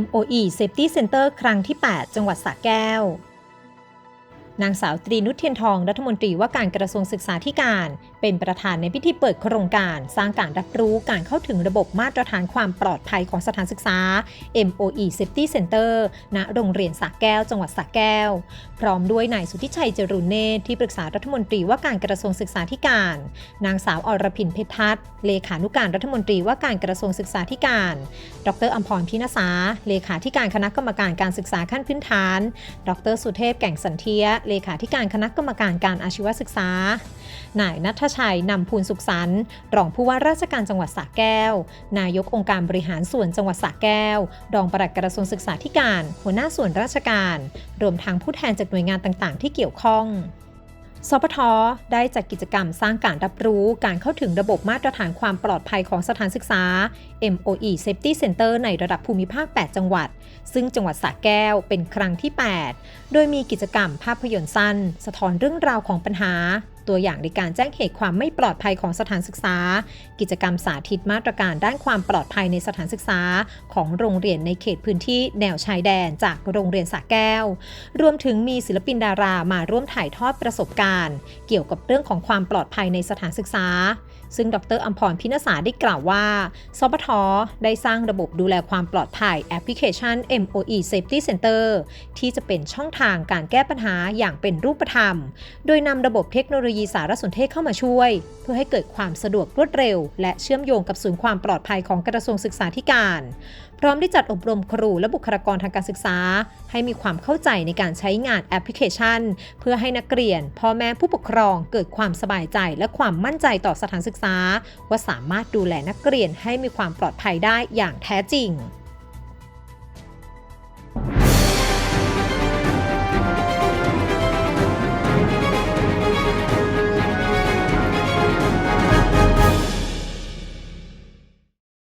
MOE Safety Center ครั้งที่ 8 จังหวัดสระแก้ว นางสาวตรีนุชเทียนทองรัฐมนตรีว่าการกระทรวงศึกษาธิการ เป็นประธานในพิธีเปิดโครงการ สร้างการรับรู้การเข้าถึงระบบมาตรฐานความปลอดภัยของสถานศึกษา MOE Safety Center ณโรงเรียนสระแก้ว จังหวัดสระแก้ว พร้อมด้วยนายสุทธิชัยจรุนเนธที่ปรึกษารัฐมนตรีว่าการกระทรวงศึกษาธิการ นางสาวอรพินเพชรทัศน์เลขานุการรัฐมนตรีว่าการกระทรวงศึกษาธิการ ดรอัมพรพินาสาเลขาธิการคณะกรรมการการศึกษาขั้นพื้นฐาน ดรสุเทพแก่งสันเทียเลขาธิการคณะกรรมการการอาชีวศึกษา นายนัทชัยนำภูลสุขสันต์รองผู้ว่าราชการจังหวัดสระแก้ว นายกองค์การบริหารส่วนจังหวัดสระแก้ว รองปลัดกระทรวงศึกษาธิการ หัวหน้าส่วนราชการ รวมทั้งผู้แทนจากหน่วยงานต่างๆ ที่เกี่ยวข้อง สพทได้จัดกิจกรรมสร้างการรับรู้การเข้าถึงระบบมาตรฐานความปลอดภัยของสถานศึกษา MOE Safety Center ในระดับภูมิภาค 8 จังหวัด ซึ่งจังหวัดสระแก้วเป็นครั้งที่ 8 โดยมีกิจกรรมภาพยนตร์สั้น สะท้อนเรื่องราวของปัญหาตัวอย่างในการแจ้งเหตุความไม่ปลอดภัยของสถานศึกษา กิจกรรมสาธิตมาตรการด้านความปลอดภัยในสถานศึกษา ของโรงเรียนในเขตพื้นที่แนวชายแดนจากโรงเรียนสระแก้ว รวมถึงมีศิลปินดารามาร่วมถ่ายทอดประสบการณ์ เกี่ยวกับเรื่องของความปลอดภัยในสถานศึกษา ซึ่งดรอัมพรพินาสาได้กล่าวว่าสปทได้สร้างระบบดูแลความปลอดภัยแอปพลิเคชัน MOE Safety Center ที่จะเป็นช่องทางการแก้ปัญหาอย่างเป็นรูปธรรม โดยนำระบบเทคโนโลยีสารสนเทศเข้ามาช่วย เพื่อให้เกิดความสะดวกรวดเร็ว และเชื่อมโยงกับศูนย์ความปลอดภัยของกระทรวงศึกษาธิการ พร้อมได้จัดอบรมครูและบุคลากรทางการศึกษา ให้มีความเข้าใจในการใช้งานแอปพลิเคชัน เพื่อให้นักเรียนพ่อแม่ผู้ปกครองเกิดความสบายใจและความมั่นใจต่อสถานศึกษาษา ว่าสามารถดูแลนักเรียนให้มีความปลอดภัยได้อย่างแท้จริง